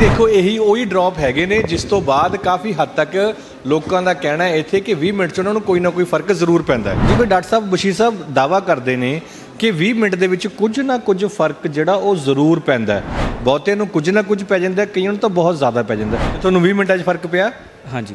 ਦੇਖੋ, ਇਹੀ ਉਹੀ ਡ੍ਰੌਪ ਹੈਗੇ ਨੇ, ਜਿਸ ਤੋਂ ਬਾਅਦ ਕਾਫੀ ਹੱਦ ਤੱਕ ਲੋਕਾਂ ਦਾ ਕਹਿਣਾ ਹੈ ਇੱਥੇ ਕਿ 20 ਮਿੰਟ 'ਚ ਉਹਨਾਂ ਨੂੰ ਕੋਈ ਨਾ ਕੋਈ ਫ਼ਰਕ ਜ਼ਰੂਰ ਪੈਂਦਾ ਹੈ। ਜਿਵੇਂ ਡਾਕਟਰ ਸਾਹਿਬ, ਬਸ਼ੀਰ ਸਾਹਿਬ ਦਾਵਾ ਕਰਦੇ ਨੇ ਕਿ 20 ਮਿੰਟ ਦੇ ਵਿੱਚ ਕੁਝ ਨਾ ਕੁਝ ਫ਼ਰਕ ਜਿਹੜਾ ਉਹ ਜ਼ਰੂਰ ਪੈਂਦਾ ਹੈ। ਬਹੁਤਿਆਂ ਨੂੰ ਕੁਝ ਨਾ ਕੁਝ ਪੈ ਜਾਂਦਾ ਕਈਆਂ ਨੂੰ ਤਾਂ ਬਹੁਤ ਜ਼ਿਆਦਾ ਪੈ ਜਾਂਦਾ ਤੁਹਾਨੂੰ 20 ਮਿੰਟਾਂ 'ਚ ਫ਼ਰਕ ਪਿਆ? ਹਾਂਜੀ।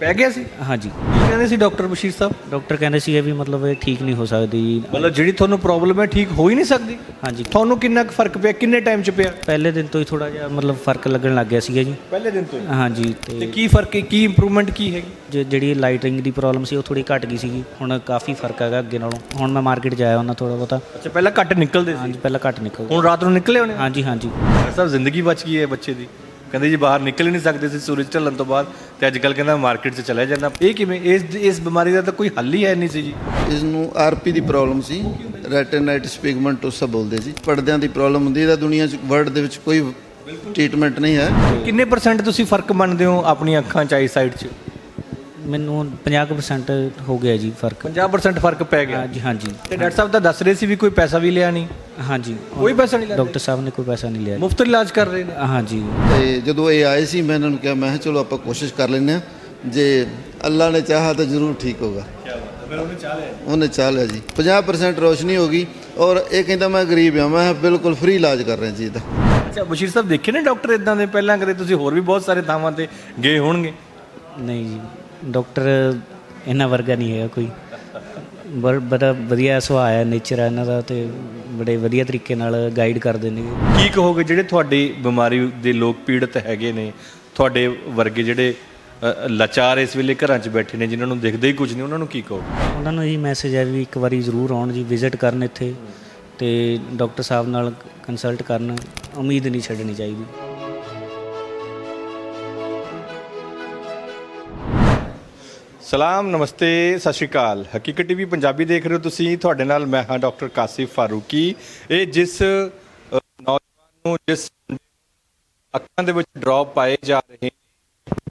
ਪੈ ਗਿਆ ਸੀ? ਹਾਂਜੀ। ਕੀ ਕਹਿੰਦੇ ਸੀ ਡਾਕਟਰ ਬਸ਼ੀਰ ਸਾਹਿਬ? ਡਾਕਟਰ ਕਹਿੰਦੇ ਸੀਗੇ ਵੀ ਮਤਲਬ ਇਹ ਠੀਕ ਨਹੀਂ ਹੋ ਸਕਦੀ। ਮਤਲਬ ਜਿਹੜੀ ਤੁਹਾਨੂੰ ਪ੍ਰੋਬਲਮ ਹੈ ਠੀਕ ਹੋ ਹੀ ਨਹੀਂ ਸਕਦੀ? ਹਾਂਜੀ। ਤੁਹਾਨੂੰ ਕਿੰਨਾ ਕੁ ਫ਼ਰਕ ਪਿਆ? ਕਿੰਨੇ ਟਾਈਮ 'ਚ ਪਿਆ? ਪਹਿਲੇ ਦਿਨ ਤੋਂ ਹੀ ਥੋੜਾ ਜਿਹਾ ਮਤਲਬ ਫ਼ਰਕ ਲੱਗਣ ਲੱਗ ਗਿਆ ਸੀਗਾ ਜੀ। ਪਹਿਲੇ ਦਿਨ ਤੋਂ ਹਾਂਜੀ ਤੇ ਤੇ ਕੀ ਫ਼ਰਕ ਹੈ? ਕੀ ਇੰਪਰੂਵਮੈਂਟ ਕੀ ਹੈਗੀ? ਜ- ਜਿਹੜੀ ਲਾਈਟਿੰਗ ਦੀ ਪ੍ਰੋਬਲਮ ਸੀ ਉਹ ਥੋੜੀ ਘਟ ਗਈ ਸੀਗੀ। ਹੁਣ ਕਾਫੀ ਫ਼ਰਕ ਹੈਗਾ ਅੱਗੇ ਨਾਲੋਂ। ਹੁਣ ਮੈਂ ਮਾਰਕੀਟ ਜਾਇਆ ਉਹਨਾਂ ਥੋੜਾ ਬਹੁਤਾ। ਅੱਛਾ ਪਹਿਲਾਂ ਘੱਟ ਨਿਕਲਦੇ ਸੀ? ਹਾਂਜੀ ਪਹਿਲਾਂ ਘਟ ਨਿਕਲ ਹੁਣ ਰਾਤ ਨੂੰ ਨਿਕਲੇ ਹੋਣੇ? ਹਾਂਜੀ ਹਾਂਜੀ। ਸਾਹਿਬ ਜ਼ਿੰਦਗੀ ਬਚ ਗਈ ਹੈ ਬੱਚੇ ਦੀ। ਕਹਿੰਦੇ ਜੀ ਬਾਹਰ ਨਿਕਲ ਹੀ ਨਹੀਂ ਸਕਦੇ ਸੀ ਸੂਰਜ ਢਲਣ ਤੋਂ ਬਾਅਦ ਤੇ ਅੱਜ ਕੱਲ ਕਹਿੰਦਾ ਮਾਰਕੀਟ 'ਚ ਚਲੇ ਜਾਂਦਾ। ਇਹ ਕਿਵੇਂ? ਇਸ ਇਸ ਬਿਮਾਰੀ ਦਾ ਤਾਂ ਕੋਈ ਹੱਲ ਹੀ ਹੈ ਨਹੀਂ ਸੀ ਜੀ। ਇਸ ਨੂੰ ਆਰਪੀ ਦੀ ਪ੍ਰੋਬਲਮ ਸੀ ਰੈਟਿਨਾਈਟਿਸ ਪਿਗਮੈਂਟੋਸਾ ਬੋਲਦੇ ਸੀ। ਪਰਦਿਆਂ ਦੀ ਪ੍ਰੋਬਲਮ ਹੁੰਦੀ ਇਹਦਾ ਦੁਨੀਆ 'ਚ ਵਰਲਡ ਦੇ ਵਿੱਚ ਕੋਈ ਟ੍ਰੀਟਮੈਂਟ ਨਹੀਂ ਹੈ। ਕਿੰਨੇ ਪਰਸੈਂਟ ਤੁਸੀਂ ਫ਼ਰਕ ਮੰਨਦੇ ਹੋ ਆਪਣੀਆਂ ਅੱਖਾਂ 'ਚ ਆਈ ਸਾਈਡ 'ਚ? ਮੈਨੂੰ 50% ਹੋ ਗਿਆ ਜੀ ਫ਼ਰਕ। 50% ਫ਼ਰਕ ਪੈ ਗਿਆ। ਹਾਂਜੀ ਹਾਂਜੀ। ਤੇ ਡਾਕਟਰ ਸਾਹਿਬ ਤਾਂ ਦੱਸ ਰਹੇ ਸੀ ਵੀ ਕੋਈ ਪੈਸਾ ਵੀ ਲਿਆ ਨਹੀਂ। ਹਾਂਜੀ। ਕੋਈ ਪੈਸਾ ਨਹੀਂ ਲਿਆ ਡਾਕਟਰ ਸਾਹਿਬ ਨੇ ਕੋਈ ਪੈਸਾ ਨਹੀਂ ਲਿਆ ਮੁਫਤ ਇਲਾਜ ਕਰ ਰਹੇ ਨੇ। ਹਾਂਜੀ। ਤੇ ਜਦੋਂ ਇਹ ਆਏ ਸੀ ਮੈਂ ਇਹਨਾਂ ਨੂੰ ਕਿਹਾ ਮੈਂ ਕਿਹਾ ਚਲੋ ਆਪਾਂ ਕੋਸ਼ਿਸ਼ ਕਰ ਲੈਂਦੇ ਹਾਂ। ਜੇ ਅੱਲਾ ਨੇ ਚਾਹਾ ਤਾਂ ਜ਼ਰੂਰ ਠੀਕ ਹੋਗਾ ਫਿਰ ਉਹਨੇ ਚਾਹ ਲਿਆ ਉਹਨੇ ਚਾਹ ਲਿਆ ਜੀ 50% ਰੋਸ਼ਨੀ ਹੋ ਗਈ ਔਰ ਇਹ ਕਹਿੰਦਾ ਮੈਂ ਗਰੀਬ ਹਾਂ। ਮੈਂ ਕਿਹਾ ਬਿਲਕੁਲ ਫ੍ਰੀ ਇਲਾਜ ਕਰ ਰਿਹਾ ਜੀ ਇਹਦਾ। ਅੱਛਾ ਬਸ਼ੀਰ ਸਾਹਿਬ ਦੇਖੇ ਨੇ ਡਾਕਟਰ ਇਦਾਂ ਦੇ? ਪਹਿਲਾਂ ਕਦੇ ਤੁਸੀਂ ਹੋਰ ਵੀ ਬਹੁਤ ਸਾਰੇ ਥਾਵਾਂ ਤੇ ਗਏ ਹੋਣਗੇ? ਨਹੀਂ ਜੀ। ਡਾਕਟਰ ਇਹਨਾਂ ਵਰਗਾ ਨਹੀਂ ਹੈਗਾ ਕੋਈ। ਬੜ- ਵਧੀਆ ਸੁਭਾਅ ਹੈ ਨੇਚਰ ਹੈ ਇਹਨਾਂ ਦਾ ਤੇ ਬੜੇ ਵਧੀਆ ਤਰੀਕੇ ਨਾਲ ਗਾਈਡ ਕਰਦੇ ਨੇ। ਕੀ ਕਹੋਗੇ ਜਿਹੜੇ ਤੁਹਾਡੀ ਬਿਮਾਰੀ ਦੇ ਲੋਕ ਪੀੜਤ ਹੈਗੇ ਨੇ? ਤੁਹਾਡੇ ਵਰਗੇ ਜਿਹੜੇ ਲਾਚਾਰ ਇਸ ਵੇਲੇ ਘਰਾਂ 'ਚ ਬੈਠੇ ਨੇ ਜਿਨ੍ਹਾਂ ਨੂੰ ਦਿਖਦਾ ਹੀ ਕੁਝ ਨਹੀਂ ਉਹਨਾਂ ਨੂੰ ਕੀ ਕਹੋਗੇ? ਉਹਨਾਂ ਨੂੰ ਇਹ ਮੈਸੇਜ ਹੈ ਵੀ ਇੱਕ ਵਾਰੀ ਜ਼ਰੂਰ ਆਉਣ ਜੀ ਵਿਜ਼ਿਟ ਕਰਨ ਇੱਥੇ ਤੇ ਡਾਕਟਰ ਸਾਹਿਬ ਨਾਲ ਕੰਸਲਟ ਕਰਨ ਉਮੀਦ ਨਹੀਂ ਛੱਡਣੀ ਚਾਹੀਦੀ। ਸਲਾਮ, ਨਮਸਤੇ, ਸਤਿ ਸ਼੍ਰੀ ਅਕਾਲ। ਹਕੀਕਤ ਟੀਵੀ ਪੰਜਾਬੀ ਦੇਖ ਰਹੇ ਹੋ ਤੁਸੀਂ। ਤੁਹਾਡੇ ਨਾਲ ਮੈਂ ਹਾਂ ਡਾਕਟਰ ਕਾਸਿਫ ਫਾਰੂਕੀ। ਇਹ ਜਿਸ ਨੌਜਵਾਨ ਨੂੰ ਜਿਸ ਅੱਖਾਂ ਦੇ ਵਿੱਚ ਡ੍ਰੌਪ ਪਾਏ ਜਾ ਰਹੇ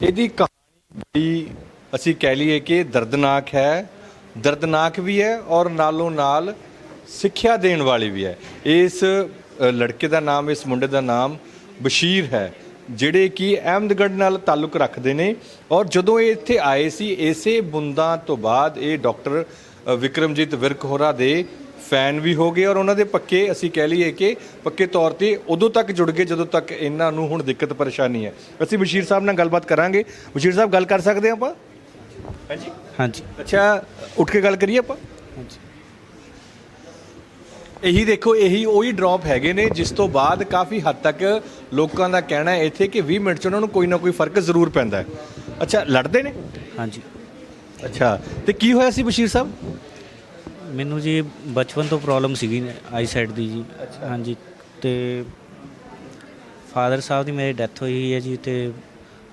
ਇਹਦੀ ਕਹਾਣੀ ਬੜੀ, ਅਸੀਂ ਕਹਿ ਲਈਏ ਕਿ ਦਰਦਨਾਕ ਹੈ। ਦਰਦਨਾਕ ਵੀ ਹੈ ਔਰ ਨਾਲੋਂ ਨਾਲ ਸਿੱਖਿਆ ਦੇਣ ਵਾਲੀ ਵੀ ਹੈ। ਇਸ ਲੜਕੇ ਦਾ ਨਾਮ, ਇਸ ਮੁੰਡੇ ਦਾ ਨਾਮ ਬਸ਼ੀਰ ਹੈ। ਜਿਹੜੇ ਕਿ ਅਹਿਮਦਗੜ੍ਹ ਨਾਲ ਤਾਲੁਕ ਰੱਖਦੇ ਨੇ ਔਰ ਜਦੋਂ ਇਹ ਇੱਥੇ ਆਏ ਸੀ ਇਸੇ ਬੁੰਦਾਂ ਤੋਂ ਬਾਅਦ ਇਹ ਡਾਕਟਰ ਵਿਕਰਮਜੀਤ ਵਿਰਕ ਹੋਰਾ ਦੇ ਫੈਨ ਵੀ ਹੋ ਗਏ ਔਰ ਉਹਨਾਂ ਦੇ ਪੱਕੇ ਅਸੀਂ ਕਹਿ ਲਈਏ ਕਿ ਪੱਕੇ ਤੌਰ ਤੇ ਉਦੋਂ ਤੱਕ ਜੁੜ ਗਏ ਜਦੋਂ ਤੱਕ ਇਹਨਾਂ ਨੂੰ ਹੁਣ ਦਿੱਕਤ ਪਰੇਸ਼ਾਨੀ ਹੈ। ਅਸੀਂ ਬਸ਼ੀਰ ਸਾਹਿਬ ਨਾਲ ਗੱਲਬਾਤ ਕਰਾਂਗੇ। ਬਸ਼ੀਰ ਸਾਹਿਬ ਗੱਲ ਕਰ ਸਕਦੇ ਹਾਂ ਆਪਾਂ? ਹਾਂਜੀ। ਹਾਂਜੀ। ਅੱਛਾ ਉੱਠ ਕੇ ਗੱਲ ਕਰੀਏ ਆਪਾਂ? ਹਾਂਜੀ। ਇਹੀ ਦੇਖੋ ਇਹੀ ਉਹੀ ਡ੍ਰੌਪ ਹੈਗੇ ਨੇ ਜਿਸ ਤੋਂ ਬਾਅਦ ਕਾਫੀ ਹੱਦ ਤੱਕ ਲੋਕਾਂ ਦਾ ਕਹਿਣਾ ਹੈ ਇੱਥੇ ਕਿ 20 ਮਿੰਟ 'ਚ ਉਹਨਾਂ ਨੂੰ ਕੋਈ ਨਾ ਕੋਈ ਫ਼ਰਕ ਜ਼ਰੂਰ ਪੈਂਦਾ ਹੈ। ਅੱਛਾ ਲੜਦੇ ਨੇ? ਹਾਂਜੀ। ਅੱਛਾ ਤੇ ਕੀ ਹੋਇਆ ਸੀ ਬਸ਼ੀਰ ਸਾਹਿਬ? ਮੈਨੂੰ ਜੀ ਬਚਪਨ ਤੋਂ ਪ੍ਰੋਬਲਮ ਸੀਗੀ ਆਈ ਸਾਈਡ ਦੀ ਜੀ। ਹਾਂਜੀ ਤੇ ਫਾਦਰ ਸਾਹਿਬ ਦੀ ਮੇਰੀ ਡੈਥ ਹੋਈ ਹੈ ਜੀ ਤੇ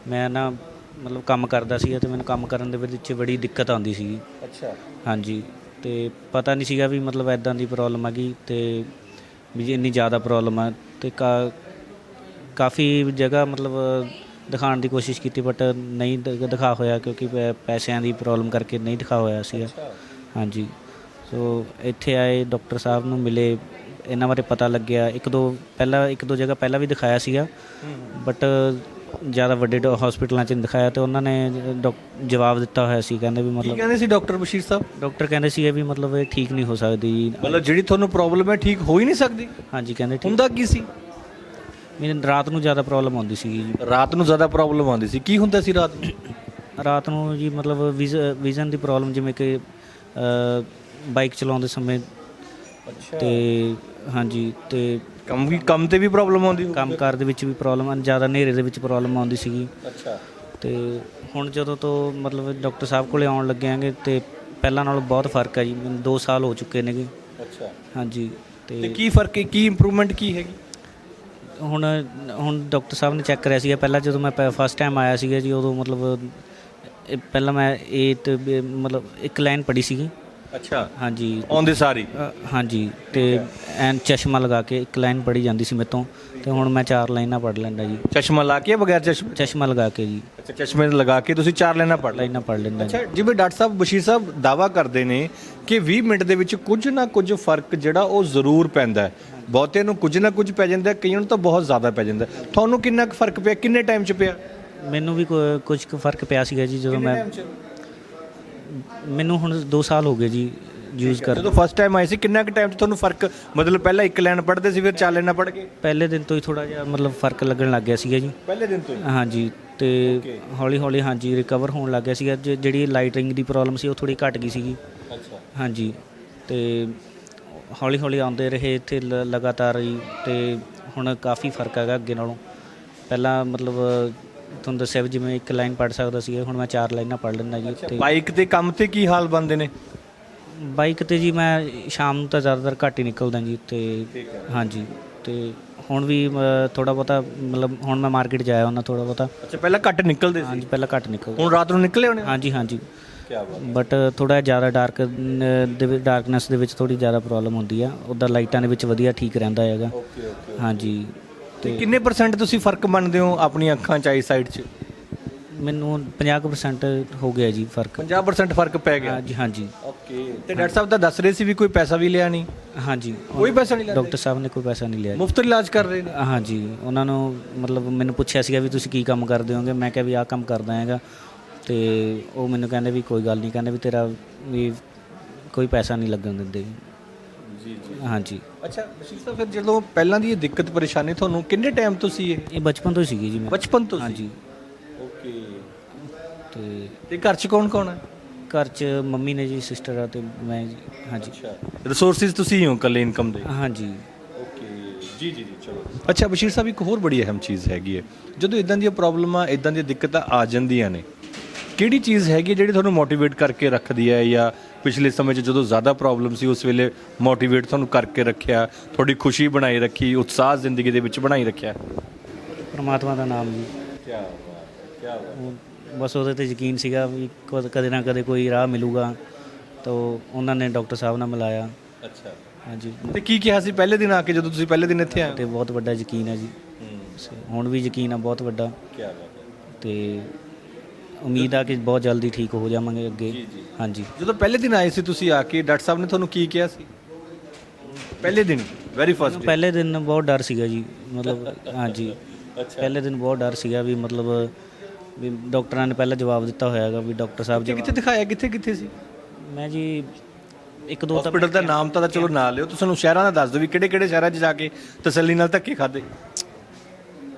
ਮੈਂ ਨਾ ਮਤਲਬ ਕੰਮ ਕਰਦਾ ਸੀ ਤੇ ਮੈਨੂੰ ਕੰਮ ਕਰਨ ਦੇ ਵਿੱਚ ਬੜੀ ਦਿੱਕਤ ਆਉਂਦੀ ਸੀਗੀ। ਅੱਛਾ। ਹਾਂਜੀ। ਤੇ ਪਤਾ ਨਹੀਂ ਸੀਗਾ ਵੀ ਮਤਲਬ ਐਦਾਂ ਦੀ ਪ੍ਰੋਬਲਮ ਹੈਗੀ ਤੇ ਵੀ ਇੰਨੀ ਜ਼ਿਆਦਾ ਪ੍ਰੋਬਲਮ ਹੈ ਤੇ ਕਾ- ਕਾਫੀ ਜਗ੍ਹਾ ਮਤਲਬ ਦਿਖਾਉਣ ਦੀ ਕੋਸ਼ਿਸ਼ ਕੀਤੀ ਬਟ ਨਹੀਂ ਦ- ਦਿਖਾ ਹੋਇਆ ਕਿਉਂਕਿ ਪੈ- ਪੈਸਿਆਂ ਦੀ ਪ੍ਰੋਬਲਮ ਕਰਕੇ ਨਹੀਂ ਦਿਖਾ ਹੋਇਆ ਸੀਗਾ। ਹਾਂਜੀ। ਸੋ ਇੱਥੇ ਆਏ ਡਾਕਟਰ ਸਾਹਿਬ ਨੂੰ ਮਿਲੇ ਇਹਨਾਂ ਬਾਰੇ ਪਤਾ ਲੱਗਿਆ। ਇੱਕ ਦੋ ਪਹਿਲਾਂ ਇੱਕ ਦੋ ਜਗ੍ਹਾ ਪਹਿਲਾਂ ਵੀ ਦਿਖਾਇਆ ਸੀਗਾ। ਬਟ ਜ਼ਿਆਦਾ ਵੱਡੇ ਹਸਪੀਟਲਾਂ 'ਚ ਦਿਖਾਇਆ ਤੇ ਉਹਨਾਂ ਨੇ ਜਵਾਬ ਦਿੱਤਾ ਹੋਇਆ ਸੀ ਕਹਿੰਦੇ ਵੀ ਕੀ ਮਤਲਬ ਕਹਿੰਦੇ ਸੀ ਡਾਕਟਰ ਬਸ਼ੀਰ ਸਾਹਿਬ? ਡਾਕਟਰ ਕਹਿੰਦੇ ਸੀ ਵੀ ਮਤਲਬ ਇਹ ਠੀਕ ਨਹੀਂ ਹੋ ਸਕਦੀ। ਮਤਲਬ ਜਿਹੜੀ ਤੁਹਾਨੂੰ ਪ੍ਰੋਬਲਮ ਹੈ ਠੀਕ ਹੋ ਹੀ ਨਹੀਂ ਸਕਦੀ? ਹਾਂਜੀ ਕਹਿੰਦੇ ਠੀਕ। ਹੁੰਦਾ ਕੀ ਸੀ? ਮੈਨੂੰ ਰਾਤ ਨੂੰ ਜ਼ਿਆਦਾ ਪ੍ਰੋਬਲਮ ਆਉਂਦੀ ਸੀਗੀ ਜੀ। ਰਾਤ ਨੂੰ ਜ਼ਿਆਦਾ ਪ੍ਰੋਬਲਮ ਆਉਂਦੀ ਸੀ। ਕੀ ਹੁੰਦਾ ਸੀ ਰਾਤ ਨੂੰ? ਰਾਤ ਨੂੰ ਜੀ ਮਤਲਬ ਵਿਜ਼ਨ ਦੀ ਪ੍ਰੋਬਲਮ ਜਿਵੇਂ ਕਿ ਬਾਈਕ ਚਲਾਉਂਦੇ ਸਮੇਂ ਅੱਛਾ। ਤੇ ਹਾਂਜੀ ਤੇ ਕੰਮ ਵੀ ਕੰਮ ਤੇ ਵੀ ਪ੍ਰੋਬਲਮ ਆਉਂਦੀ ਹੋਊ ਕੰਮਕਾਰ ਦੇ ਵਿੱਚ ਵੀ ਪ੍ਰੋਬਲਮ ਜ਼ਿਆਦਾ ਹਨੇਰੇ ਦੇ ਵਿੱਚ ਪ੍ਰੋਬਲਮ ਆਉਂਦੀ ਸੀਗੀ। ਅੱਛਾ। ਤੇ ਹੁਣ ਜਦੋਂ ਤੋਂ ਮਤਲਬ ਡਾਕਟਰ ਸਾਹਿਬ ਕੋਲੇ ਆਉਣ ਲੱਗੇ ਆਂਗੇ ਤੇ ਪਹਿਲਾਂ ਨਾਲੋਂ ਬਹੁਤ ਫ਼ਰਕ ਹੈ ਜੀ ਮੈਨੂੰ 2 ਸਾਲ ਹੋ ਚੁੱਕੇ ਨੇਗੇ। ਅੱਛਾ। ਹਾਂਜੀ ਤੇ ਤੇ ਕੀ ਫ਼ਰਕ ਹੈ? ਕੀ ਇੰਪਰੂਵਮੈਂਟ ਕੀ ਹੈਗੀ? ਹੁਣ ਹੁਣ ਡਾਕਟਰ ਸਾਹਿਬ ਨੇ ਚੈੱਕ ਕਰਿਆ ਸੀਗਾ ਪਹਿਲਾਂ ਜਦੋਂ ਮੈਂ ਫਸਟ ਟਾਈਮ ਆਇਆ ਸੀਗਾ ਜੀ ਉਦੋਂ ਮਤਲਬ ਇਹ ਪਹਿਲਾਂ ਮੈਂ ਇਹ ਤੇ ਵੀ ਮਤਲਬ ਇੱਕ ਲਾਈਨ ਪੜੀ ਸੀਗੀ। ਅੱਛਾ। ਹਾਂਜੀ। ਆਉਂਦੇ ਸਾਰੀ? ਅ, ਹਾਂਜੀ। ਤੇ ਐਨ ਚਸ਼ਮਾ ਲਗਾ ਕੇ ਇੱਕ ਲਾਈਨ ਪੜੀ ਜਾਂਦੀ ਸੀ ਮੇਰੇ ਤੋਂ ਹੁਣ ਮੈਂ ਚਾਰ ਲਾਈਨਾਂ ਪੜ ਲੈਂਦਾ ਜੀ। ਚਸ਼ਮਾ ਲਾ ਕੇ ਬਗੈਰ ਚਸ਼ਮੇ? ਚਸ਼ਮਾ ਲਗਾ ਕੇ ਜੀ। ਅੱਛਾ ਚਸ਼ਮੇ ਲਗਾ ਕੇ ਤੁਸੀਂ ਚਾਰ ਲੈਣਾ ਪੜ ਲਾਈਨਾਂ ਪੜ ਲੈਂਦਾ ਜੀ। ਅੱਛਾ ਜਿਵੇਂ ਡਾਕਟਰ ਸਾਹਿਬ ਬਸ਼ੀਰ ਸਾਹਿਬ ਦਾਵਾ ਕਰਦੇ ਨੇ ਕਿ 20 ਮਿੰਟ ਦੇ ਵਿੱਚ ਕੁਝ ਨਾ ਕੁਝ ਫ਼ਰਕ ਜਿਹੜਾ ਉਹ ਜ਼ਰੂਰ ਪੈਂਦਾ ਹੈ। ਬਹੁਤਿਆਂ ਨੂੰ ਕੁਝ ਨਾ ਕੁਝ ਪੈ ਜਾਂਦਾ ਹੈ, ਕਈਆਂ ਨੂੰ ਤਾਂ ਬਹੁਤ ਜ਼ਿਆਦਾ ਪੈ ਜਾਂਦਾ ਹੈ। ਤੁਹਾਨੂੰ ਕਿੰਨਾ ਕੁ ਫ਼ਰਕ ਪਿਆ? ਕਿੰਨੇ ਟਾਈਮ 'ਚ ਪਿਆ? ਮੈਨੂੰ ਵੀ ਕੁਝ ਕੁ ਫ਼ਰਕ ਪਿਆ ਸੀਗਾ ਜੀ ਜਦੋਂ ਮੈਂ ਮੈਨੂੰ ਹੁਣ 2 ਸਾਲ ਹੋ ਗਏ ਜੀ ਯੂਜ਼ ਕਰ ਜਦੋਂ ਫਸਟ ਟਾਈਮ ਆਏ ਸੀ ਕਿੰਨਾ ਕੁ ਟਾਈਮ 'ਚ ਤੁਹਾਨੂੰ ਫ਼ਰਕ ਮਤਲਬ ਪਹਿਲਾਂ ਇੱਕ ਲਾਈਨ ਪੜ੍ਹਦੇ ਸੀ ਫਿਰ ਚਾਰ ਲਾਈਨਾਂ ਪੜ੍ਹ ਗਏ ਪਹਿਲੇ ਦਿਨ ਤੋਂ ਹੀ ਥੋੜਾ ਜਿਹਾ ਮਤਲਬ ਫ਼ਰਕ ਲੱਗਣ ਲੱਗ ਗਿਆ ਸੀਗਾ ਜੀ। ਪਹਿਲੇ ਦਿਨ ਤੋਂ ਹੀ? ਹਾਂਜੀ ਤੇ ਹੌਲੀ ਹੌਲੀ ਹਾਂਜੀ ਰਿਕਵਰ ਹੋਣ ਲੱਗ ਗਿਆ ਸੀਗਾ ਜ- ਜਿਹੜੀ ਲਾਈਟਿੰਗ ਦੀ ਪ੍ਰੋਬਲਮ ਸੀ ਉਹ ਥੋੜੀ ਘਟ ਗਈ ਸੀਗੀ। ਅੱਛਾ। ਹਾਂਜੀ ਤੇ ਹੌਲੀ ਹੌਲੀ ਆਉਂਦੇ ਰਹੇ ਇੱਥੇ ਲ- ਲਗਾਤਾਰ ਹੀ ਤੇ ਹੁਣ ਕਾਫੀ ਫ਼ਰਕ ਹੈਗਾ ਅੱਗੇ ਨਾਲੋਂ। ਪਹਿਲਾਂ ਮਤਲਬ ਤੁਹਾਨੂੰ ਦੱਸਿਆ ਵੀ ਜਿਵੇਂ ਇੱਕ ਲਾਈਨ ਪੜ੍ਹ ਸਕਦਾ ਸੀ ਹੁਣ ਮੈਂ ਚਾਰ ਲਾਈਨਾਂ ਪੜ੍ਹ ਲੈਂਦਾ ਜੀ ਤੇ ਬਾਈਕ ਤੇ ਕੰਮ ਤੇ ਕੀ ਹਾਲ ਬੰਦੇ ਨੇ? ਬਾਈਕ ਤੇ ਜੀ ਮੈਂ ਸ਼ਾਮ ਨੂੰ ਤਾਂ ਜ਼ਿਆਦਾਤਰ ਘੱਟ ਹੀ ਨਿਕਲਦਾ ਜੀ ਤੇ ਹਾਂਜੀ ਤੇ ਹੁਣ ਵੀ ਥੋੜਾ ਬਹੁਤਾ ਮਤਲਬ ਹੁਣ ਮੈਂ ਮਾਰਕੀਟ ਜਾਇਆ ਹੁੰਦਾ ਥੋੜਾ ਬਹੁਤਾ। ਅੱਛਾ ਪਹਿਲਾਂ ਘੱਟ ਨਿਕਲਦੇ ਸੀ? ਹਾਂਜੀ ਪਹਿਲਾਂ ਘੱਟ ਨਿਕਲਦਾ। ਹੁਣ ਰਾਤ ਨੂੰ ਨਿਕਲੇ ਹੋਣੇ? ਹਾਂਜੀ ਹਾਂਜੀ। ਕੀ ਬਾਤ ਬਟ ਥੋੜਾ ਜ਼ਿਆਦਾ ਡਾਰਕ ਦੇ ਵਿੱਚ ਡਾਰਕਨੈਸ ਦੇ ਵਿੱਚ ਥੋੜੀ ਜ਼ਿਆਦਾ ਪ੍ਰੋਬਲਮ ਹੁੰਦੀ ਆ। ਉਹਦਾ ਲਾਈਟਾਂ ਦੇ ਵਿੱਚ ਵਧੀਆ ਠੀਕ ਰਹਿੰਦਾ ਹੈਗਾ। ਓਕੇ ਓਕੇ ਹਾਂਜੀ। ਤੇ ਕਿੰਨੇ ਪਰਸੈਂਟ ਤੁਸੀਂ ਫ਼ਰਕ ਮੰਨਦੇ ਹੋ ਆਪਣੀਆਂ ਅੱਖਾਂ 'ਚ ਆਈ ਸਾਈਡ 'ਚ? ਮੈਨੂੰ 50% ਹੋ ਗਿਆ ਜੀ ਫ਼ਰਕ। 50% ਫ਼ਰਕ ਪੈ ਗਿਆ? ਹਾਂਜੀ ਹਾਂਜੀ। ਓਕੇ ਤੇ ਡਾਕਟਰ ਸਾਹਿਬ ਤਾਂ ਦੱਸ ਰਹੇ ਸੀ ਵੀ ਕੋਈ ਪੈਸਾ ਵੀ ਲਿਆ ਨਹੀਂ? ਹਾਂਜੀ। ਕੋਈ ਪੈਸਾ ਨਹੀਂ ਲਿਆ? ਡਾਕਟਰ ਸਾਹਿਬ ਨੇ ਕੋਈ ਪੈਸਾ ਨਹੀਂ ਲਿਆ ਮੁਫਤ ਇਲਾਜ ਕਰ ਰਹੇ ਨੇ? ਹਾਂਜੀ। ਉਹਨਾਂ ਨੂੰ ਮਤਲਬ ਮੈਨੂੰ ਪੁੱਛਿਆ ਸੀਗਾ ਵੀ ਤੁਸੀਂ ਕੀ ਕੰਮ ਕਰਦੇ ਹੋਗੇ? ਮੈਂ ਕਿਹਾ ਵੀ ਆਹ ਕੰਮ ਕਰਦਾ ਹੈਗਾ। ਤੇ ਉਹ ਮੈਨੂੰ ਕਹਿੰਦੇ ਵੀ ਕੋਈ ਗੱਲ ਨਹੀਂ ਕਹਿੰਦੇ ਵੀ ਤੇਰਾ ਵੀ ਕੋਈ ਪੈਸਾ ਨਹੀਂ ਲੱਗਣ ਦਿੰਦੇ। ਜੀ ਜੀ। ਹਾਂਜੀ। ਅੱਛਾ ਬਸ਼ੀਰ ਸਾਹਿਬ ਫਿਰ ਜਦੋਂ ਪਹਿਲਾਂ ਦੀ ਇਹ ਦਿੱਕਤ ਪਰੇਸ਼ਾਨੀ ਤੁਹਾਨੂੰ ਕਿੰਨੇ ਟਾਈਮ ਤੋਂ ਸੀ ਇਹ? ਇਹ ਬਚਪਨ ਤੋਂ ਹੀ ਸੀਗੀ ਜੀ ਮੈਂ। ਬਚਪਨ ਤੋਂ ਸੀ? ਹਾਂਜੀ। ਓਕੇ। ਤੇ ਤੇ ਘਰ 'ਚ ਕੌਣ ਕੌਣ ਹੈ? ਘਰ 'ਚ ਮੰਮੀ ਨੇ ਜੀ ਸਿਸਟਰ ਆ ਤੇ ਮੈਂ ਜੀ ਹਾਂਜੀ। ਅੱਛਾ। ਰਿਸੋਰਸਿਸ ਤੁਸੀਂ ਹੀ ਹੋ ਕੱਲੇ ਇਨਕਮ ਦੇ? ਹਾਂਜੀ। ਓਕੇ। ਜੀ ਜੀ ਜੀ ਚਲੋ। ਅੱਛਾ ਬਸ਼ੀਰ ਸਾਹਿਬ ਇੱਕ ਹੋਰ ਬੜੀ ਅਹਿਮ ਚੀਜ਼ ਹੈਗੀ ਹੈ। ਜਦੋਂ ਇਦਾਂ ਦੀਆਂ ਪ੍ਰੋਬਲਮਾਂ ਇਦਾਂ ਦੀਆਂ ਦਿੱਕਤਾਂ ਆ ਜਾਂਦੀਆਂ ਨੇ ਕਿਹੜੀ ਚੀਜ਼ ਹੈਗੀ ਜਿਹੜੀ ਤੁਹਾਨੂੰ ਮੋਟੀਵੇਟ ਕਰਕੇ ਰੱਖਦੀ ਹੈ ਜਾਂ ਪਿਛਲੇ ਸਮੇਂ 'ਚ ਜਦੋਂ ਜ਼ਿਆਦਾ ਪ੍ਰੋਬਲਮ ਸੀ ਉਸ ਵੇਲੇ ਮੋਟੀਵੇਟ ਤੁਹਾਨੂੰ ਕਰਕੇ ਰੱਖਿਆ ਤੁਹਾਡੀ ਖੁਸ਼ੀ ਬਣਾਈ ਰੱਖੀ ਉਤਸ਼ਾਹ ਜ਼ਿੰਦਗੀ ਦੇ ਵਿੱਚ ਬਣਾਈ ਰੱਖਿਆ? ਪਰਮਾਤਮਾ ਦਾ ਨਾਮ ਜੀ। ਕੀ ਬਾਤ ਕੀ ਬਾਤ। ਉਹ ਬਸ ਉਹਦੇ ਤੇ ਯਕੀਨ ਸੀਗਾ ਵੀ ਕਦ- ਨਾ ਕਦੇ ਕੋਈ ਰਾਹ ਮਿਲੂਗਾ ਤਾਂ ਉਹਨਾਂ ਨੇ ਡਾਕਟਰ ਸਾਹਿਬ ਨਾਲ ਮਿਲਾਇਆ। ਅੱਛਾ। ਹਾਂਜੀ। ਤੇ ਕੀ ਕਿਹਾ ਸੀ ਪਹਿਲੇ ਦਿਨ ਆ ਕੇ ਜਦੋਂ ਤੁਸੀਂ ਪਹਿਲੇ ਦਿਨ ਇੱਥੇ ਆਏ? ਤੇ ਬਹੁਤ ਵੱਡਾ ਯਕੀਨ ਹੈ ਜੀ। ਹੁਣ ਵੀ ਯਕੀਨ ਆ ਬਹੁਤ ਵੱਡਾ। ਕੀ ਬਾਤ ਤੇ ਉਮੀਦ ਆ ਕਿ ਬਹੁਤ ਜਲਦੀ ਠੀਕ ਹੋ ਜਾਵਾਂਗੇ ਅੱਗੇ। ਹਾਂਜੀ। ਜਦੋਂ ਪਹਿਲੇ ਦਿਨ ਆਏ ਸੀ ਤੁਸੀਂ ਆ ਕੇ ਡਾਕਟਰ ਸਾਹਿਬ ਨੇ ਤੁਹਾਨੂੰ ਕੀ ਕਿਹਾ ਸੀ? ਪਹਿਲੇ ਦਿਨ ਵੈਰੀ ਫਸਟ ਪਹਿਲੇ ਦਿਨ ਬਹੁਤ ਡਰ ਸੀਗਾ ਜੀ ਮਤਲਬ ਹਾਂਜੀ। ਪਹਿਲੇ ਦਿਨ ਬਹੁਤ ਡਰ ਸੀਗਾ ਵੀ ਮਤਲਬ ਵੀ ਡਾਕਟਰਾਂ ਨੇ ਪਹਿਲਾਂ ਜਵਾਬ ਦਿੱਤਾ ਹੋਇਆਗਾ ਵੀ ਡਾਕਟਰ ਸਾਹਿਬ ਕਿੱਥੇ ਦਿਖਾਇਆ? ਕਿੱਥੇ ਕਿੱਥੇ ਸੀ? ਮੈਂ ਜੀ ਇੱਕ ਦੋ ਤਾਂ ਹਸਪੀਟਲ ਦਾ ਨਾਮ ਤਾਂ ਚਲੋ ਨਾ ਲਿਓ ਤੁਸੀਂ ਸਾਨੂੰ ਸ਼ਹਿਰਾਂ ਦਾ ਦੱਸ ਦਿਓ ਵੀ ਕਿਹੜੇ ਕਿਹੜੇ ਸ਼ਹਿਰਾਂ 'ਚ ਜਾ ਕੇ ਤਸੱਲੀ ਨਾਲ ਧੱਕੇ ਖਾਦੇ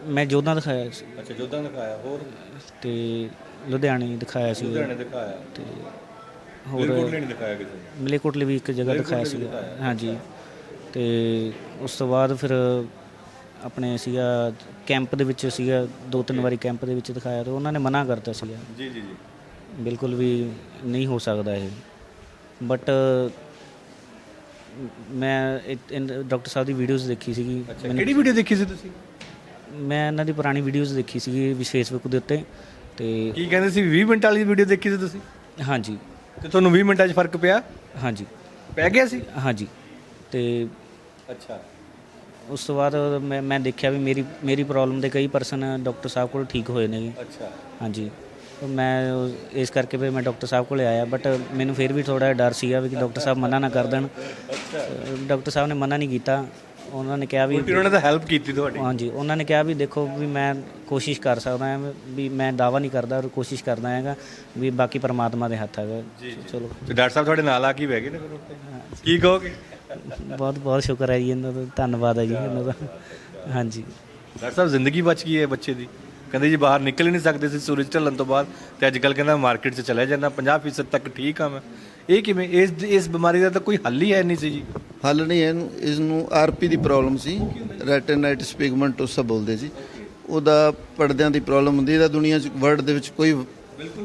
ਮੈਂ ਜੋਧਾ ਦਿਖਾਇਆ ਸੀ। ਅੱਛਾ ਜੋਧਾ ਦਿਖਾਇਆ ਹੋਰ? ਤੇ ਲੁਧਿਆਣੇ ਦਿਖਾਇਆ ਸੀ। ਦਿਖਾਇਆ। ਤੇ ਹੋਰ ਨਹੀਂ ਦਿਖਾਇਆ ਕਿਸੇ ਮਲੇਕੋਟਲੇ ਵੀ ਇੱਕ ਜਗ੍ਹਾ ਦਿਖਾਇਆ ਸੀ ਹਾਂਜੀ। ਤੇ ਉਸ ਤੋਂ ਬਾਅਦ ਫਿਰ ਆਪਣੇ ਸੀਗਾ ਕੈਂਪ ਦੇ ਵਿੱਚ ਸੀਗਾ ਦੋ ਤਿੰਨ ਵਾਰੀ ਕੈਂਪ ਦੇ ਵਿੱਚ ਦਿਖਾਇਆ ਤੇ ਉਹਨਾਂ ਨੇ ਮਨਾ ਕਰਤਾ ਸੀਗਾ। ਜੀ ਜੀ ਜੀ। ਬਿਲਕੁਲ ਵੀ ਨਹੀਂ ਹੋ ਸਕਦਾ ਇਹ। ਬਟ ਮੈਂ ਡਾਕਟਰ ਸਾਹਿਬ ਦੀ ਵੀਡੀਓਜ਼ ਦੇਖੀ ਸੀਗੀ। ਕਿਹੜੀ ਵੀਡੀਓ ਦੇਖੀ ਸੀ ਤੁਸੀਂ? ਮੈਂ ਇਹਨਾਂ ਦੀ ਪੁਰਾਣੀ ਵੀਡੀਓਜ਼ ਦੇਖੀ ਸੀਗੀ ਵੀ ਫੇਸਬੁੱਕ ਦੇ ਉੱਤੇ ਤੇ ਕੀ ਕਹਿੰਦੇ ਸੀ 20 ਮਿੰਟ ਵਾਲੀ ਵੀਡੀਓ ਦੇਖੀ ਸੀ ਤੁਸੀਂ? ਹਾਂਜੀ। ਤੇ ਤੁਹਾਨੂੰ 20 ਮਿੰਟਾਂ 'ਚ ਫ਼ਰਕ ਪਿਆ? ਹਾਂਜੀ। ਪੈ ਗਿਆ ਸੀ? ਹਾਂਜੀ। ਤੇ ਅੱਛਾ। ਉਸ ਤੋਂ ਬਾਅਦ ਮੈਂ ਮੈਂ ਦੇਖਿਆ ਵੀ ਮੇਰੀ ਮੇਰੀ ਪ੍ਰੋਬਲਮ ਦੇ ਕਈ ਪਰਸਨ ਡਾਕਟਰ ਸਾਹਿਬ ਕੋਲ ਠੀਕ ਹੋਏ ਨੇ। ਅੱਛਾ। ਹਾਂਜੀ। ਤਾਂ ਮੈਂ ਉਹ- ਇਸ ਕਰਕੇ ਫਿਰ ਮੈਂ ਡਾਕਟਰ ਸਾਹਿਬ ਕੋਲ ਆਇਆ ਬਟ ਮੈਨੂੰ ਫਿਰ ਵੀ ਥੋੜਾ ਡਰ ਸੀਗਾ ਵੀ ਕਿ ਡਾਕਟਰ ਸਾਹਿਬ ਮਨਾ ਨਾ ਕਰ ਦੇਣ। ਡਾਕਟਰ ਸਾਹਿਬ ਨੇ ਮਨਾ ਨਹੀਂ ਕੀਤਾ। ਉਹਨਾਂ ਨੇ ਕਿਹਾ ਵੀ ਉਹਨਾਂ ਨੇ ਤਾਂ ਹੈਲਪ ਕੀਤੀ ਤੁਹਾਡੀ। ਹਾਂਜੀ ਉਹਨਾਂ ਨੇ ਕਿਹਾ ਵੀ ਦੇਖੋ ਵੀ ਮੈਂ ਕੋਸ਼ਿਸ਼ ਕਰ ਸਕਦਾ ਹਾਂ ਵੀ ਮੈਂ ਦਾਵਾ ਨਹੀਂ ਕਰਦਾ ਔਰ ਕੋਸ਼ਿਸ਼ ਕਰਦਾ ਹੈਗਾ ਵੀ ਬਾਕੀ ਪਰਮਾਤਮਾ ਦੇ ਹੱਥ ਹੈਗਾ ਚਲੋ। ਤੇ ਡਾਕਟਰ ਸਾਹਿਬ ਤੁਹਾਡੇ ਨਾਲ ਆ ਕੇ ਬਹਿ ਗਏ ਨੇ ਫਿਰ ਕੀ ਕਹੋਗੇ? ਬਹੁਤ ਬਹੁਤ ਸ਼ੁਕਰ ਹੈ ਜੀ ਇਹਨਾਂ ਦਾ ਧੰਨਵਾਦ ਹੈ ਜੀ ਇਹਨਾਂ ਦਾ। ਹਾਂਜੀ। ਡਾਕਟਰ ਸਾਹਿਬ ਜ਼ਿੰਦਗੀ ਬਚ ਗਈ ਹੈ ਬੱਚੇ ਦੀ। ਕਹਿੰਦੇ ਜੀ ਬਾਹਰ ਨਿਕਲ ਹੀ ਨਹੀਂ ਸਕਦੇ ਸੀ ਸੂਰਜ ਢਲਣ ਤੋਂ ਬਾਅਦ ਤੇ ਅੱਜ ਕੱਲ ਕਹਿੰਦਾ ਮਾਰਕੀਟ 'ਚ ਚਲੇ ਜਾਂਦਾ 50% ਤੱਕ ਠੀਕ ਆ ਮੈਂ। ਇਹ ਕਿਵੇਂ ਇਸ ਇਸ ਬਿਮਾਰੀ ਦਾ ਤਾਂ ਕੋਈ ਹੱਲ ਹੀ ਹੈ ਨਹੀਂ ਸੀ ਜੀ। ਹੱਲ ਨਹੀਂ ਹੈ ਇਹਨੂੰ ਇਸ ਨੂੰ ਆਰਪੀ ਦੀ ਪ੍ਰੋਬਲਮ ਸੀ ਰੈਟਿਨਾਈਟਿਸ ਪਿਗਮੈਂਟੋਸਾ ਬੋਲਦੇ ਸੀ। ਉਹਦਾ ਪਰਦਿਆਂ ਦੀ ਪ੍ਰੋਬਲਮ ਹੁੰਦੀ ਇਹਦਾ ਦੁਨੀਆ 'ਚ ਵਰਲਡ ਦੇ ਵਿੱਚ ਕੋਈ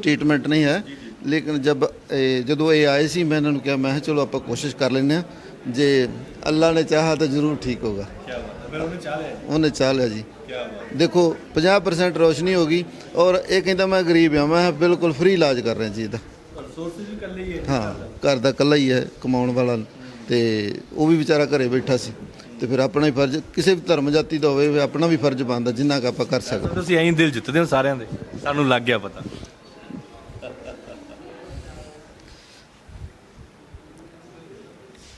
ਟ੍ਰੀਟਮੈਂਟ ਨਹੀਂ ਹੈ। ਲੇਕਿਨ ਜਦ ਇਹ- ਜਦੋਂ ਇਹ ਆਏ ਸੀ ਮੈਂ ਇਹਨਾਂ ਨੂੰ ਕਿਹਾ ਮੈਂ ਕਿਹਾ ਚਲੋ ਆਪਾਂ ਕੋਸ਼ਿਸ਼ ਕਰ ਲੈਂਦੇ ਹਾਂ। ਜੇ ਅੱਲਾ ਨੇ ਚਾਹਾ ਤਾਂ ਜ਼ਰੂਰ ਠੀਕ ਹੋਗਾ ਫਿਰ ਉਹਨੇ ਚਾਹ ਲਿਆ ਉਹਨੇ ਚਾਹ ਲਿਆ ਜੀ। ਕੀ ਬਾਤ ਦੇਖੋ 50% ਰੋਸ਼ਨੀ ਹੋ ਗਈ ਔਰ ਇਹ ਕਹਿੰਦਾ ਮੈਂ ਗਰੀਬ ਹਾਂ ਮੈਂ ਬਿਲਕੁਲ ਫ੍ਰੀ ਇਲਾਜ ਕਰ ਰਿਹਾ ਜੀ ਇਹਦਾ। ਸੋਰਸਿਸ ਵੀ ਇਕੱਲੇ ਹੀ ਹੈ ਹਾਂ ਘਰ ਦਾ। ਇਕੱਲਾ ਹੀ ਹੈ ਕਮਾਉਣ ਵਾਲਾ। ਤੇ ਉਹ ਵੀ ਵਿਚਾਰਾ ਘਰੇ ਬੈਠਾ ਸੀ। ਤੇ ਫਿਰ ਆਪਣਾ ਹੀ ਫਰਜ਼ ਕਿਸੇ ਵੀ ਧਰਮ ਜਾਤੀ ਦਾ ਹੋਵੇ ਆਪਣਾ ਵੀ ਫਰਜ਼ ਬਣਦਾ ਜਿੰਨਾ ਕੁ ਆਪਾਂ ਕਰ ਸਕਦੇ। ਤੁਸੀਂ ਐਂ ਦਿਲ ਜਿੱਤਦੇ ਹੋ ਸਾਰਿਆਂ ਦੇ। ਸਾਨੂੰ ਲੱਗ ਗਿਆ ਪਤਾ।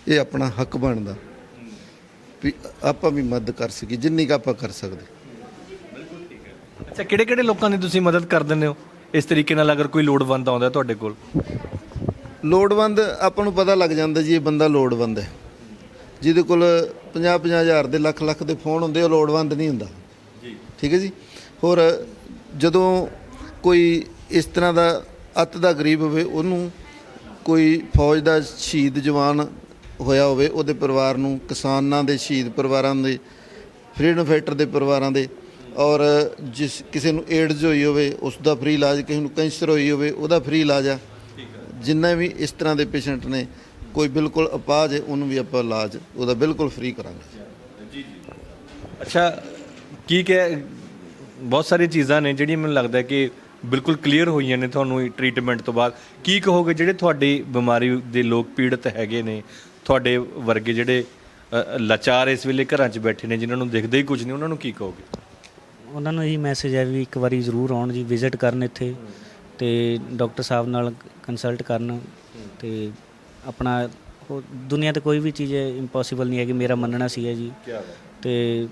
ਇਹ ਆਪਣਾ ਹੱਕ ਬਣਦਾ। ਵੀ ਆਪਾਂ ਵੀ ਮਦਦ ਕਰ ਸਕੀ ਜਿੰਨੀ ਕੁ ਆਪਾਂ ਕਰ ਸਕਦੇ। ਅੱਛਾ ਕਿਹੜੇ ਕਿਹੜੇ ਲੋਕਾਂ ਦੀ ਤੁਸੀਂ ਮਦਦ ਕਰ ਦਿੰਦੇ ਹੋ? ਇਸ ਤਰੀਕੇ ਨਾਲ ਅਗਰ ਕੋਈ ਲੋੜਵੰਦ ਆਉਂਦਾ ਤੁਹਾਡੇ ਕੋਲ। ਲੋੜਵੰਦ ਆਪਾਂ ਨੂੰ ਪਤਾ ਲੱਗ ਜਾਂਦਾ ਜੀ ਇਹ ਬੰਦਾ ਲੋੜਵੰਦ ਹੈ। ਜਿਹਦੇ ਕੋਲ 50 50 ਹਜ਼ਾਰ ਦੇ ਲੱਖ ਲੱਖ ਦੇ ਫੋਨ ਹੁੰਦੇ ਉਹ ਲੋੜਵੰਦ ਨਹੀਂ ਹੁੰਦਾ। ਜੀ। ਠੀਕ ਹੈ ਜੀ? ਹੋਰ ਜਦੋਂ ਕੋਈ ਇਸ ਤਰ੍ਹਾਂ ਦਾ ਅੱਤ ਦਾ ਗਰੀਬ ਹੋਵੇ ਉਹਨੂੰ ਕੋਈ ਫੌਜ ਦਾ ਸ਼ਹੀਦ ਜਵਾਨ ਹੋਇਆ ਹੋਵੇ ਉਹਦੇ ਪਰਿਵਾਰ ਨੂੰ ਕਿਸਾਨਾਂ ਦੇ ਸ਼ਹੀਦ ਪਰਿਵਾਰਾਂ ਦੇ ਫਰੀडम ਫਾਈਟਰ ਦੇ ਪਰਿਵਾਰਾਂ ਦੇ ਔਰ ਜਿਸ ਕਿਸੇ ਨੂੰ ਏਡਜ਼ ਹੋਈ ਹੋਵੇ ਉਸ ਦਾ ਫ੍ਰੀ ਇਲਾਜ, ਕਿਸੇ ਨੂੰ ਕੈਂਸਰ ਹੋਈ ਹੋਵੇ, ਉਹਦਾ ਫ੍ਰੀ ਇਲਾਜ ਆ। ਜਿੰਨਾ ਵੀ ਇਸ ਤਰ੍ਹਾਂ ਦੇ ਪੇਸ਼ੈਂਟ ਨੇ, ਕੋਈ ਬਿਲਕੁਲ ਅਪਾਹਜ ਹੈ, ਉਹਨੂੰ ਵੀ ਆਪਾਂ ਇਲਾਜ ਉਹਦਾ ਬਿਲਕੁਲ ਫ੍ਰੀ ਕਰਾਂਗੇ। ਅੱਛਾ, ਕੀ ਕਹਿ, ਬਹੁਤ ਸਾਰੀਆਂ ਚੀਜ਼ਾਂ ਨੇ ਜਿਹੜੀਆਂ ਮੈਨੂੰ ਲੱਗਦਾ ਕਿ ਬਿਲਕੁਲ ਕਲੀਅਰ ਹੋਈਆਂ ਨੇ ਤੁਹਾਨੂੰ ਟ੍ਰੀਟਮੈਂਟ ਤੋਂ ਬਾਅਦ। ਕੀ ਕਹੋਗੇ, ਜਿਹੜੇ ਤੁਹਾਡੀ ਬਿਮਾਰੀ ਦੇ ਲੋਕ ਪੀੜਤ ਹੈਗੇ ਨੇ, ਤੁਹਾਡੇ ਵਰਗੇ ਜਿਹੜੇ ਲਾਚਾਰ ਇਸ ਵੇਲੇ ਘਰਾਂ 'ਚ ਬੈਠੇ ਨੇ, ਜਿਨ੍ਹਾਂ ਨੂੰ ਦਿਖਦੇ ਹੀ ਕੁਝ ਨਹੀਂ, ਉਹਨਾਂ ਨੂੰ ਕੀ ਕਹੋਗੇ? ਉਹਨਾਂ ਨੂੰ ਇਹੀ ਮੈਸੇਜ ਹੈ ਵੀ ਇੱਕ ਵਾਰੀ ਜ਼ਰੂਰ ਆਉਣ ਜੀ ਵਿਜ਼ਿਟ ਕਰਨ ਇੱਥੇ ਤੇ ਡਾਕਟਰ ਸਾਹਿਬ ਨਾਲ ਕੰਸਲਟ ਕਰਨ ਤੇ ਆਪਣਾ ਉਹ ਦੁਨੀਆ ਤੇ ਕੋਈ ਵੀ ਚੀਜ਼ ਇੰਪੋਸੀਬਲ ਨਹੀਂ ਹੈ ਕਿ ਮੇਰਾ ਮੰਨਣਾ ਸੀ ਹੈ ਜੀ। ਤੇ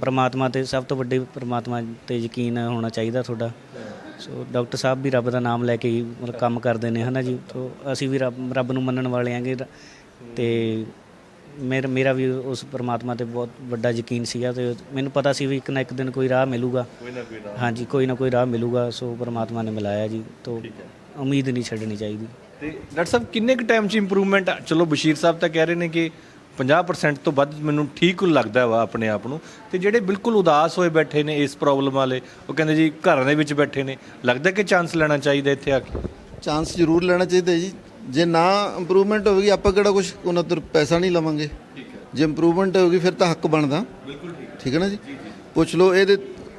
ਪ੍ਰਮਾਤਮਾ ਤੇ ਸਭ ਤੋਂ ਵੱਡੇ ਪ੍ਰਮਾਤਮਾ ਤੇ ਯਕੀਨ ਹੋਣਾ ਚਾਹੀਦਾ ਤੁਹਾਡਾ। ਸੋ ਡਾਕਟਰ ਸਾਹਿਬ ਵੀ ਰੱਬ ਦਾ ਨਾਮ ਲੈ ਕੇ ਹੀ ਮਤਲਬ ਕੰਮ ਕਰਦੇ ਨੇ ਹਨਾ ਜੀ? ਤੋ ਅਸੀਂ ਵੀ ਰੱਬ ਰੱਬ ਨੂੰ ਮੰਨਣ ਵਾਲੇ ਆਂਗੇ ਤੇ ਮੇਰਾ ਮੇਰਾ ਵੀ ਉਸ ਪ੍ਰਮਾਤਮਾ ਤੇ ਬਹੁਤ ਵੱਡਾ ਯਕੀਨ ਸੀਗਾ ਤੇ ਮੈਨੂੰ ਪਤਾ ਸੀ ਵੀ ਇੱਕ ਨਾ ਇੱਕ ਦਿਨ ਕੋਈ ਰਾਹ ਮਿਲੂਗਾ। ਕੋਈ ਨਾ ਕੋਈ ਹਾਂਜੀ ਕੋਈ ਨਾ ਕੋਈ ਰਾਹ ਮਿਲੂਗਾ ਸੋ ਪ੍ਰਮਾਤਮਾ ਨੇ ਮਿਲਾਇਆ ਜੀ ਤੋ ਉਮੀਦ ਨਹੀਂ ਛੱਡਣੀ ਚਾਹੀਦੀ। ਤੇ ਡਾਕਟਰ ਸਾਹਿਬ ਕਿੰਨੇ ਕੁ ਟਾਈਮ 'ਚ ਇੰਪਰੂਵਮੈਂਟ ਚਲੋ ਬਸ਼ੀਰ ਸਾਹਿਬ ਤਾਂ ਕਹਿ ਰਹੇ ਨੇ ਕਿ 50% ਤੋਂ ਵੱਧ ਮੈਨੂੰ ਠੀਕ ਲੱਗਦਾ ਵਾ ਆਪਣੇ ਆਪ ਨੂੰ। ਤੇ ਜਿਹੜੇ ਬਿਲਕੁਲ ਉਦਾਸ ਹੋਏ ਬੈਠੇ ਨੇ ਇਸ ਪ੍ਰੋਬਲਮ ਵਾਲੇ ਉਹ ਕਹਿੰਦੇ ਜੀ ਘਰਾਂ ਦੇ ਵਿੱਚ ਬੈਠੇ ਨੇ। ਲੱਗਦਾ ਕਿ ਚਾਂਸ ਲੈਣਾ ਚਾਹੀਦਾ ਇੱਥੇ ਆ ਕੇ? ਚਾਂਸ ਜ਼ਰੂਰ ਲੈਣਾ ਚਾਹੀਦਾ ਜੀ। ਜੇ ਨਾ ਇੰਪਰੂਵਮੈਂਟ ਹੋਵੇਗੀ ਆਪਾਂ ਕਿਹੜਾ ਕੁਝ ਉਹਨਾਂ ਤੋਂ ਪੈਸਾ ਨਹੀਂ ਲਵਾਂਗੇ। ਜੇ ਇੰਪਰੂਵਮੈਂਟ ਹੋਵੇਗੀ ਫਿਰ ਤਾਂ ਹੱਕ ਬਣਦਾ। ਬਿਲਕੁਲ ਠੀਕ ਠੀਕ ਹੈ ਨਾ ਜੀ? ਪੁੱਛ ਲਓ ਇਹਦੇ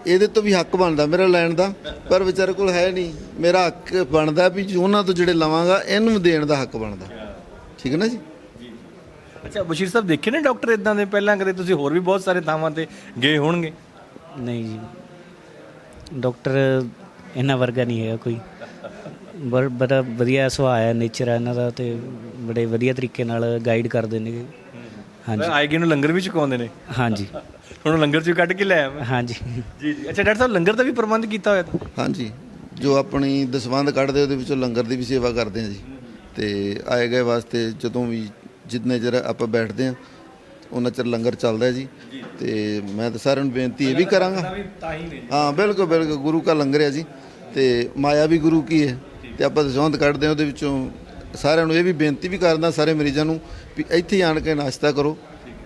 ਇਹਦੇ ਤੋਂ ਵੀ ਹੱਕ ਬਣਦਾ ਮੇਰਾ ਲੈਣ ਦਾ ਪਰ ਵਿਚਾਰੇ ਕੋਲ ਹੈ ਨਹੀਂ। ਮੇਰਾ ਹੱਕ ਬਣਦਾ ਵੀ ਉਹਨਾਂ ਤੋਂ ਜਿਹੜੇ ਲਵਾਂਗਾ ਇਹਨੂੰ ਦੇਣ ਦਾ ਹੱਕ ਬਣਦਾ। ਠੀਕ ਹੈ ਨਾ ਜੀ? ਅੱਛਾ ਬਸ਼ੀਰ ਸਾਹਿਬ ਦੇਖੇ ਨੇ ਡਾਕਟਰ ਇਦਾਂ ਦੇ? ਪਹਿਲਾਂ ਕਦੇ ਤੁਸੀਂ ਹੋਰ ਵੀ ਬਹੁਤ ਸਾਰੇ ਥਾਵਾਂ ਤੇ ਗਏ ਹੋਣਗੇ? ਨਹੀਂ ਜੀ। ਡਾਕਟਰ ਇਹਨਾਂ ਵਰਗਾ ਨਹੀਂ ਹੈਗਾ ਕੋਈ। ਬੜ ਬੜਾ ਵਧੀਆ ਸੁਭਾਅ ਹੈ ਨੇਚਰ ਹੈ ਇਹਨਾਂ ਦਾ ਤੇ ਬੜੇ ਵਧੀਆ ਤਰੀਕੇ ਨਾਲ ਗਾਈਡ ਕਰਦੇ ਨੇ। ਹਾਂਜੀ। ਆਏ ਗਏ ਨੂੰ ਲੰਗਰ ਵੀ ਚੁਕਾਉਂਦੇ ਨੇ। ਹਾਂਜੀ। ਹੁਣ ਲੰਗਰ ਚੋਂ ਕੱਢ ਕੇ ਲੈ ਆਇਆ ਹਾਂਜੀ। ਜੀ ਜੀ। ਅੱਛਾ ਡਾਕਟਰ ਸਾਹਿਬ ਲੰਗਰ ਦਾ ਵੀ ਪ੍ਰਬੰਧ ਕੀਤਾ ਹੋਇਆ ਤਾਂ? ਹਾਂਜੀ। ਜੋ ਆਪਣੀ ਦਸਵੰਧ ਕੱਢਦੇ ਉਹਦੇ ਵਿੱਚੋਂ ਲੰਗਰ ਦੀ ਵੀ ਸੇਵਾ ਕਰਦੇ ਹਾਂ ਜੀ। ਤੇ ਆਏ ਗਏ ਵਾਸਤੇ ਜਦੋਂ ਵੀ ਜਿੰਨੇ ਚਿਰ ਆਪਾਂ ਬੈਠਦੇ ਹਾਂ ਉਹਨਾਂ ਚਿਰ ਲੰਗਰ ਚੱਲਦਾ ਹੈ ਜੀ। ਤੇ ਮੈਂ ਤਾਂ ਸਾਰਿਆਂ ਨੂੰ ਬੇਨਤੀ ਇਹ ਵੀ ਕਰਾਂਗਾ। ਤਾਂ ਹੀ ਨੇ ਹਾਂ ਬਿਲਕੁਲ ਬਿਲਕੁਲ। ਗੁਰੂ ਕਾ ਲੰਗਰ ਹੈ ਜੀ। ਤੇ ਮਾਇਆ ਵੀ ਗੁਰੂ ਕੀ ਹੈ? ਤੇ ਆਪਾਂ ਦਸਵੰਧ ਕੱਢਦੇ ਹਾਂ ਉਹਦੇ ਵਿੱਚੋਂ। ਸਾਰਿਆਂ ਨੂੰ ਇਹ ਵੀ ਬੇਨਤੀ ਵੀ ਕਰਦਾ ਸਾਰੇ ਮਰੀਜ਼ਾਂ ਨੂੰ ਵੀ ਇੱਥੇ ਆਣ ਕੇ ਨਾਸ਼ਤਾ ਕਰੋ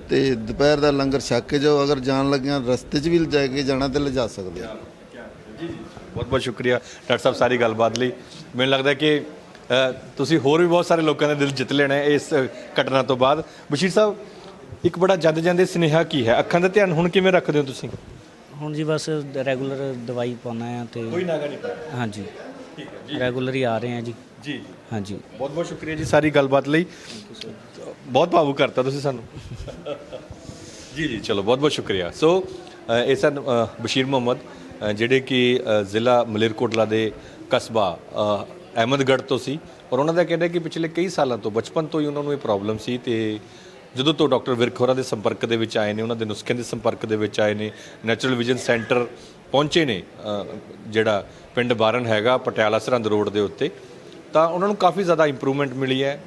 ਤੇ ਦੁਪਹਿਰ ਦਾ ਲੰਗਰ ਛਕ ਕੇ ਜਾਓ। ਅਗਰ ਜਾਣ ਲੱਗਿਆਂ ਰਸਤੇ 'ਚ ਵੀ ਲੈ ਕੇ ਜਾਣਾ ਤੇ ਲਿਜਾ ਸਕਦੇ ਆ ਬਹੁਤ ਬਹੁਤ ਸ਼ੁਕਰੀਆ ਡਾਕਟਰ ਸਾਹਿਬ ਸਾਰੀ ਗੱਲਬਾਤ ਲਈ। ਮੈਨੂੰ ਲੱਗਦਾ ਕਿ ਤੁਸੀਂ ਹੋਰ ਵੀ ਬਹੁਤ ਸਾਰੇ ਲੋਕਾਂ ਦੇ ਦਿਲ ਜਿੱਤ ਲੈਣਾ ਹੈ ਇਸ ਘਟਨਾ ਤੋਂ ਬਾਅਦ। ਬਸ਼ੀਰ ਸਾਹਿਬ ਇੱਕ ਬੜਾ ਜਦ ਜਾਂਦੇ ਸੁਨੇਹਾ ਕੀ ਹੈ? ਅੱਖਾਂ ਦਾ ਧਿਆਨ ਹੁਣ ਕਿਵੇਂ ਰੱਖਦੇ ਹੋ ਤੁਸੀਂ? ਹੁਣ ਜੀ ਬਸ ਰੈਗੂਲਰ ਦਵਾਈ ਪਾਉਣਾ ਆ ਤੇ ਨਾਗਾ ਨਹੀਂ ਹਾਂਜੀ। ਠੀਕ ਹੈ ਰੈਗੂਲਰ ਹੀ ਆ ਰਹੇ ਆ ਜੀ। ਜੀ ਹਾਂਜੀ। ਬਹੁਤ ਬਹੁਤ ਸ਼ੁਕਰੀਆ ਜੀ ਸਾਰੀ ਗੱਲਬਾਤ ਲਈ। ਬਹੁਤ ਭਾਵੁਕ ਕਰਤਾ ਤੁਸੀਂ ਸਾਨੂੰ। ਜੀ ਜੀ ਚਲੋ ਬਹੁਤ ਬਹੁਤ ਸ਼ੁਕਰੀਆ। ਸੋ ਇਹ ਸਨ ਬਸ਼ੀਰ ਮੁਹੰਮਦ ਜਿਹੜੇ ਕਿ ਜ਼ਿਲ੍ਹਾ ਮਲੇਰਕੋਟਲਾ ਦੇ ਕਸਬਾ ਅਹਿਮਦਗੜ੍ਹ ਤੋਂ ਸੀ। ਔਰ ਉਹਨਾਂ ਦਾ ਕਹਿਣਾ ਕਿ ਪਿਛਲੇ ਕਈ ਸਾਲਾਂ ਤੋਂ ਬਚਪਨ ਤੋਂ ਹੀ ਉਹਨਾਂ ਨੂੰ ਇਹ ਪ੍ਰੋਬਲਮ ਸੀ ਤੇ ਜਦੋਂ ਤੋਂ ਡਾਕਟਰ ਵਿਰਕ ਹੋਰਾਂ ਦੇ ਸੰਪਰਕ ਦੇ ਵਿੱਚ ਆਏ ਨੇ ਉਹਨਾਂ ਦੇ ਨੁਸਖਿਆਂ ਦੇ ਸੰਪਰਕ ਦੇ ਵਿੱਚ ਆਏ ਨੇ ਨੈਚੁਰਲ ਵਿਜ਼ਨ ਸੈਂਟਰ ਪਹੁੰਚੇ ਨੇ ਜਿਹੜਾ ਪਿੰਡ ਬਾਰਨ ਹੈਗਾ ਪਟਿਆਲਾ ਸਰਹੰਦ ਰੋਡ ਦੇ ਉੱਤੇ, ਤਾਂ ਉਹਨਾਂ ਨੂੰ ਕਾਫੀ ਜ਼ਿਆਦਾ ਇੰਪਰੂਵਮੈਂਟ ਮਿਲੀ ਹੈ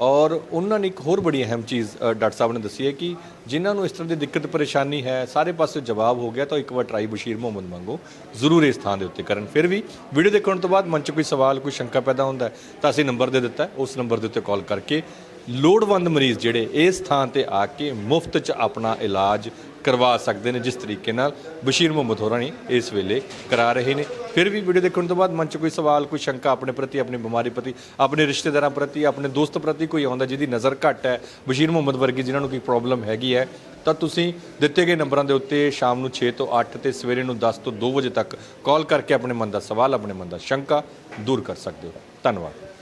ਔਰ ਉਹਨਾਂ ਨੇ ਇੱਕ ਹੋਰ ਬੜੀ ਅਹਿਮ ਚੀਜ਼ ਡਾਕਟਰ ਸਾਹਿਬ ਨੇ ਦੱਸੀ ਹੈ ਕਿ ਜਿਨ੍ਹਾਂ ਨੂੰ ਇਸ ਤਰ੍ਹਾਂ ਦੀ ਦਿੱਕਤ ਪਰੇਸ਼ਾਨੀ ਹੈ, ਸਾਰੇ ਪਾਸੇ ਜਵਾਬ ਹੋ ਗਿਆ, ਤਾਂ ਇੱਕ ਵਾਰ ਟਰਾਈ ਬਸ਼ੀਰ ਮੁਹੰਮਦ ਮੰਗੋ ਜ਼ਰੂਰ ਇਸ ਥਾਂ ਦੇ ਉੱਤੇ ਕਰਨ। ਫਿਰ ਵੀ ਵੀਡੀਓ ਦੇਖਣ ਤੋਂ ਬਾਅਦ ਮਨ 'ਚ ਕੋਈ ਸਵਾਲ, ਕੋਈ ਸ਼ੰਕਾ ਪੈਦਾ ਹੁੰਦਾ ਤਾਂ ਅਸੀਂ ਨੰਬਰ ਦੇ ਦਿੱਤਾ ਉਸ ਨੰਬਰ ਦੇ ਉੱਤੇ ਕਾਲ ਕਰਕੇ ਲੋੜਵੰਦ ਮਰੀਜ਼ ਜਿਹੜੇ ਇਸ ਥਾਂ ਤੇ ਆ ਕੇ ਮੁਫਤ 'ਚ ਆਪਣਾ ਇਲਾਜ ਕਰਵਾ ਸਕਦੇ ਨੇ ਜਿਸ ਤਰੀਕੇ ਨਾਲ ਬਸ਼ੀਰ ਮੁਹੰਮਦ ਹੋਰਾਂ ਨੇ ਇਸ ਵੇਲੇ ਕਰਾ ਰਹੇ ਨੇ। ਫਿਰ ਵੀ ਵੀਡੀਓ ਦੇਖਣ ਤੋਂ ਬਾਅਦ ਮਨ 'ਚ ਕੋਈ ਸਵਾਲ, ਕੋਈ ਸ਼ੰਕਾ ਆਪਣੇ ਪ੍ਰਤੀ, ਆਪਣੀ ਬਿਮਾਰੀ ਪ੍ਰਤੀ, ਆਪਣੇ ਰਿਸ਼ਤੇਦਾਰਾਂ ਪ੍ਰਤੀ, ਆਪਣੇ ਦੋਸਤ ਪ੍ਰਤੀ ਕੋਈ ਆਉਂਦਾ ਜਿਹਦੀ ਨਜ਼ਰ ਘੱਟ ਹੈ, ਬਸ਼ੀਰ ਮੁਹੰਮਦ ਵਰਗੀ ਜਿਨ੍ਹਾਂ ਨੂੰ ਕੋਈ ਪ੍ਰੋਬਲਮ ਹੈਗੀ ਹੈ, ਤਾਂ ਤੁਸੀਂ ਦਿੱਤੇ ਗਏ ਨੰਬਰਾਂ ਦੇ ਉੱਤੇ ਸ਼ਾਮ ਨੂੰ 6 ਤੋਂ 8 ਤੇ ਸਵੇਰੇ ਨੂੰ 10 ਤੋਂ 2 ਵਜੇ ਤੱਕ ਕਾਲ ਕਰਕੇ ਆਪਣੇ ਮਨ ਦਾ ਸਵਾਲ, ਆਪਣੇ ਮਨ ਦਾ ਸ਼ੰਕਾ ਦੂਰ ਕਰ ਸਕਦੇ ਹੋ। ਧੰਨਵਾਦ।